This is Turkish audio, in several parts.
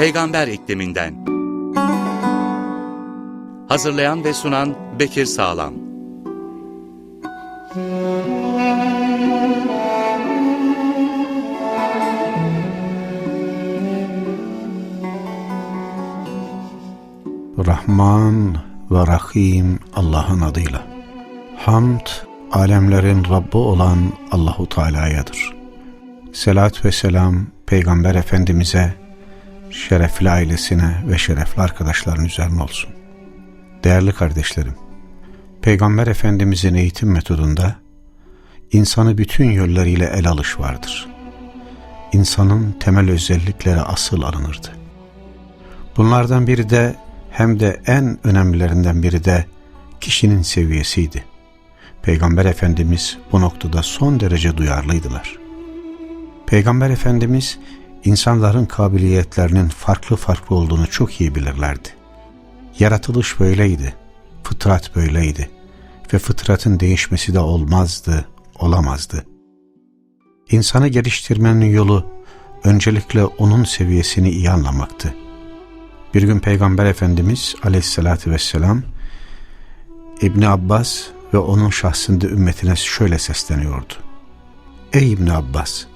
Peygamber ikliminden. Hazırlayan ve sunan Bekir Sağlam. Rahman ve Rahim Allah'ın adıyla. Hamd, alemlerin Rabbi olan Allahu Teala'yadır. Selat ve selam Peygamber Efendimiz'e, şerefli ailesine ve şerefli arkadaşların üzerine olsun. Değerli kardeşlerim, Peygamber Efendimiz'in eğitim metodunda insanı bütün yönleriyle el alış vardır. İnsanın temel özellikleri asıl alınırdı. Bunlardan biri de hem de en önemlilerinden biri de kişinin seviyesiydi. Peygamber Efendimiz bu noktada son derece duyarlıydılar. Peygamber Efendimiz insanların kabiliyetlerinin farklı farklı olduğunu çok iyi bilirlerdi. Yaratılış böyleydi, fıtrat böyleydi ve fıtratın değişmesi de olmazdı, olamazdı. İnsanı geliştirmenin yolu öncelikle onun seviyesini iyi anlamaktı. Bir gün Peygamber Efendimiz aleyhissalatü vesselam İbni Abbas ve onun şahsında ümmetine şöyle sesleniyordu. Ey İbni Abbas!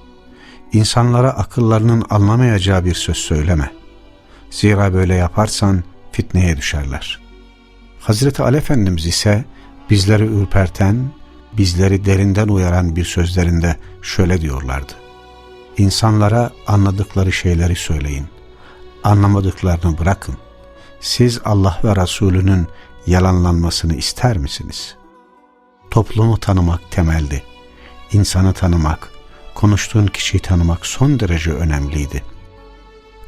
İnsanlara akıllarının anlamayacağı bir söz söyleme. Zira böyle yaparsan fitneye düşerler. Hazreti Ali Efendimiz ise bizleri ürperten, bizleri derinden uyaran bir sözlerinde şöyle diyorlardı. İnsanlara anladıkları şeyleri söyleyin. Anlamadıklarını bırakın. Siz Allah ve Resulünün yalanlanmasını ister misiniz? Toplumu tanımak temeldi. İnsanı tanımak, konuştuğun kişiyi tanımak son derece önemliydi.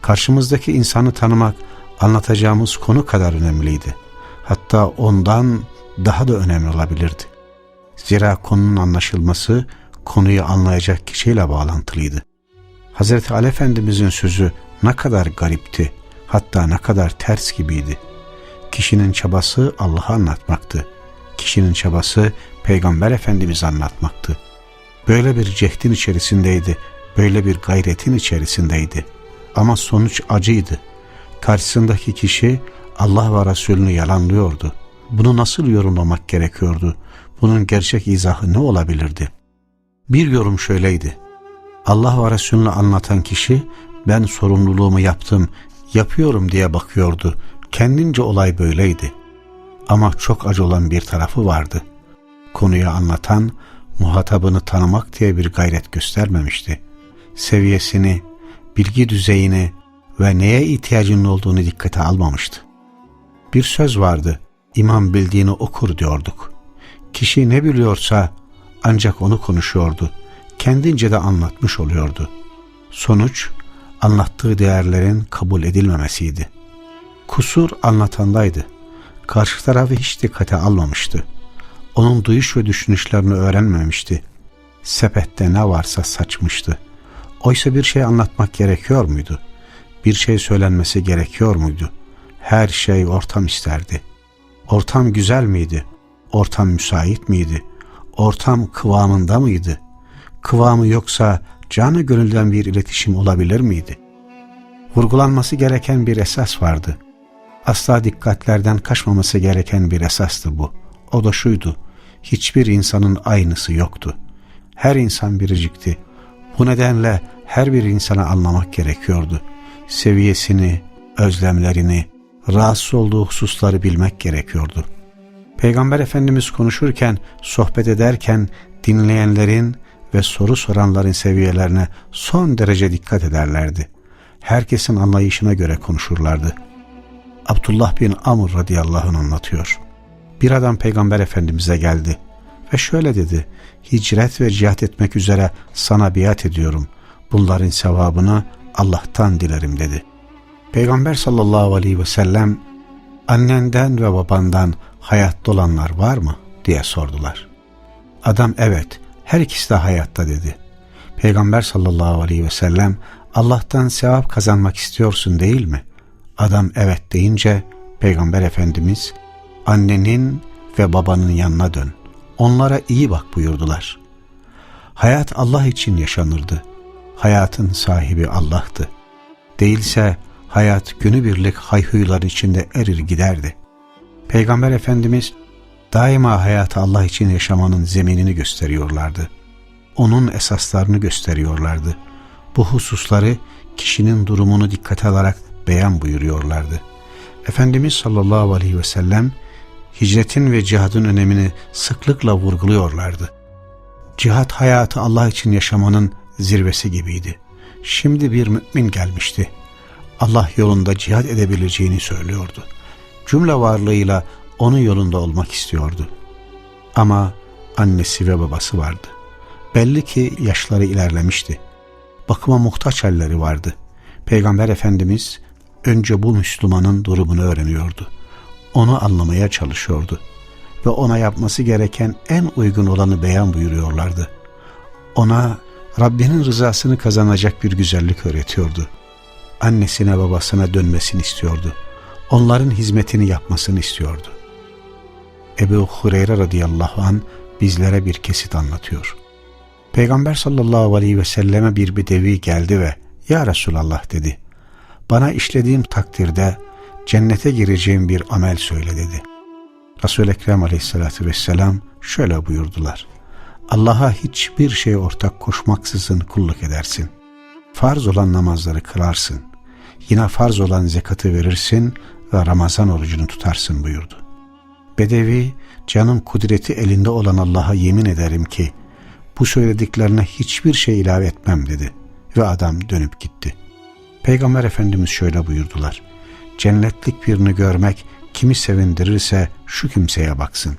Karşımızdaki insanı tanımak anlatacağımız konu kadar önemliydi. Hatta ondan daha da önemli olabilirdi. Zira konunun anlaşılması konuyu anlayacak kişiyle bağlantılıydı. Hazreti Ali Efendimizin sözü ne kadar garipti, hatta ne kadar ters gibiydi. Kişinin çabası Allah'ı anlatmaktı. Kişinin çabası Peygamber Efendimiz'i anlatmaktı. Böyle bir cehdin içerisindeydi, böyle bir gayretin içerisindeydi. Ama sonuç acıydı. Karşısındaki kişi Allah ve Resulünü yalanlıyordu. Bunu nasıl yorumlamak gerekiyordu? Bunun gerçek izahı ne olabilirdi? Bir yorum şöyleydi. Allah ve Resulünü anlatan kişi ben sorumluluğumu yaptım, yapıyorum diye bakıyordu. Kendince olay böyleydi. Ama çok acı olan bir tarafı vardı. Konuyu anlatan, muhatabını tanımak diye bir gayret göstermemişti. Seviyesini, bilgi düzeyini ve neye ihtiyacının olduğunu dikkate almamıştı. Bir söz vardı, imam bildiğini okur diyorduk. Kişi ne biliyorsa ancak onu konuşuyordu. Kendince de anlatmış oluyordu. Sonuç, anlattığı değerlerin kabul edilmemesiydi. Kusur anlatandaydı. Karşı tarafı hiç dikkate almamıştı. Onun duyuş ve düşünüşlerini öğrenmemişti. Sepette ne varsa saçmıştı. Oysa bir şey anlatmak gerekiyor muydu? Bir şey söylenmesi gerekiyor muydu? Her şey ortam isterdi. Ortam güzel miydi? Ortam müsait miydi? Ortam kıvamında mıydı? Kıvamı yoksa canı gönülden bir iletişim olabilir miydi? Vurgulanması gereken bir esas vardı. Asla dikkatlerden kaçmaması gereken bir esastı bu. O da şuydu. Hiçbir insanın aynısı yoktu. Her insan biricikti. Bu nedenle her bir insana anlamak gerekiyordu. Seviyesini, özlemlerini, rahatsız olduğu hususları bilmek gerekiyordu. Peygamber Efendimiz konuşurken, sohbet ederken dinleyenlerin ve soru soranların seviyelerine son derece dikkat ederlerdi. Herkesin anlayışına göre konuşurlardı. Abdullah bin Amr radıyallahu anh anlatıyor. Bir adam Peygamber Efendimiz'e geldi ve şöyle dedi. Hicret ve cihat etmek üzere sana biat ediyorum. Bunların sevabını Allah'tan dilerim dedi. Peygamber sallallahu aleyhi ve sellem annenden ve babandan hayatta olanlar var mı diye sordular. Adam evet her ikisi de hayatta dedi. Peygamber sallallahu aleyhi ve sellem Allah'tan sevap kazanmak istiyorsun değil mi? Adam evet deyince Peygamber Efendimiz annenin ve babanın yanına dön. Onlara iyi bak buyurdular. Hayat Allah için yaşanırdı. Hayatın sahibi Allah'tı. Değilse hayat günübirlik hayhuylar içinde erir giderdi. Peygamber Efendimiz daima hayatı Allah için yaşamanın zeminini gösteriyorlardı. Onun esaslarını gösteriyorlardı. Bu hususları kişinin durumunu dikkate alarak beyan buyuruyorlardı. Efendimiz sallallahu aleyhi ve sellem hicretin ve cihadın önemini sıklıkla vurguluyorlardı. Cihat hayatı Allah için yaşamanın zirvesi gibiydi. Şimdi bir mümin gelmişti. Allah yolunda cihad edebileceğini söylüyordu. Cümle varlığıyla onun yolunda olmak istiyordu. Ama annesi ve babası vardı. Belli ki yaşları ilerlemişti. Bakıma muhtaç halleri vardı. Peygamber Efendimiz önce bu Müslümanın durumunu öğreniyordu. Onu anlamaya çalışıyordu. Ve ona yapması gereken en uygun olanı beyan buyuruyorlardı. Ona Rabbinin rızasını kazanacak bir güzellik öğretiyordu. Annesine babasına dönmesini istiyordu. Onların hizmetini yapmasını istiyordu. Ebu Hureyre radıyallahu an bizlere bir kesit anlatıyor. Peygamber sallallahu aleyhi ve selleme bir bedevi geldi ve Ya Resulallah dedi. Bana işlediğim takdirde cennete gireceğim bir amel söyle dedi. Resul-i Ekrem aleyhissalatü vesselam şöyle buyurdular. Allah'a hiçbir şey ortak koşmaksızın kulluk edersin. Farz olan namazları kılarsın. Yine farz olan zekatı verirsin ve Ramazan orucunu tutarsın buyurdu. Bedevi, canım kudreti elinde olan Allah'a yemin ederim ki bu söylediklerine hiçbir şey ilave etmem dedi ve adam dönüp gitti. Peygamber Efendimiz şöyle buyurdular. Cennetlik birini görmek kimi sevindirirse şu kimseye baksın.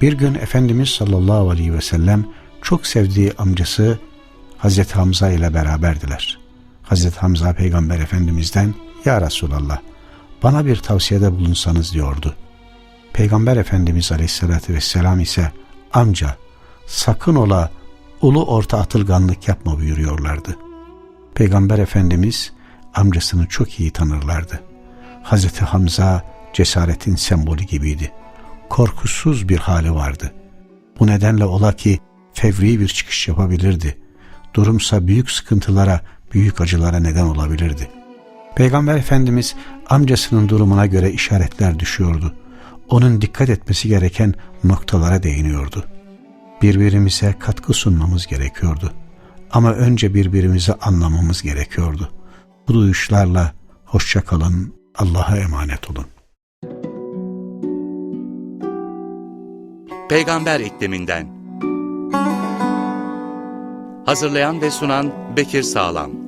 Bir gün Efendimiz sallallahu aleyhi ve sellem çok sevdiği amcası Hazreti Hamza ile beraberdiler. Hazreti Hamza Peygamber Efendimiz'den Ya Resulallah bana bir tavsiyede bulunsanız diyordu. Peygamber Efendimiz Aleyhisselatü Vesselam ise amca sakın ola ulu orta atılganlık yapma buyuruyorlardı. Peygamber Efendimiz amcasını çok iyi tanırlardı. Hazreti Hamza cesaretin sembolü gibiydi. Korkusuz bir hali vardı. Bu nedenle ola ki fevri bir çıkış yapabilirdi. Durumsa büyük sıkıntılara, büyük acılara neden olabilirdi. Peygamber Efendimiz amcasının durumuna göre işaretler düşüyordu. Onun dikkat etmesi gereken noktalara değiniyordu. Birbirimize katkı sunmamız gerekiyordu. Ama önce birbirimizi anlamamız gerekiyordu. Bu duyuşlarla hoşça kalın, Allah'a emanet olun. Peygamber ikliminden. Hazırlayan ve sunan Bekir Sağlam.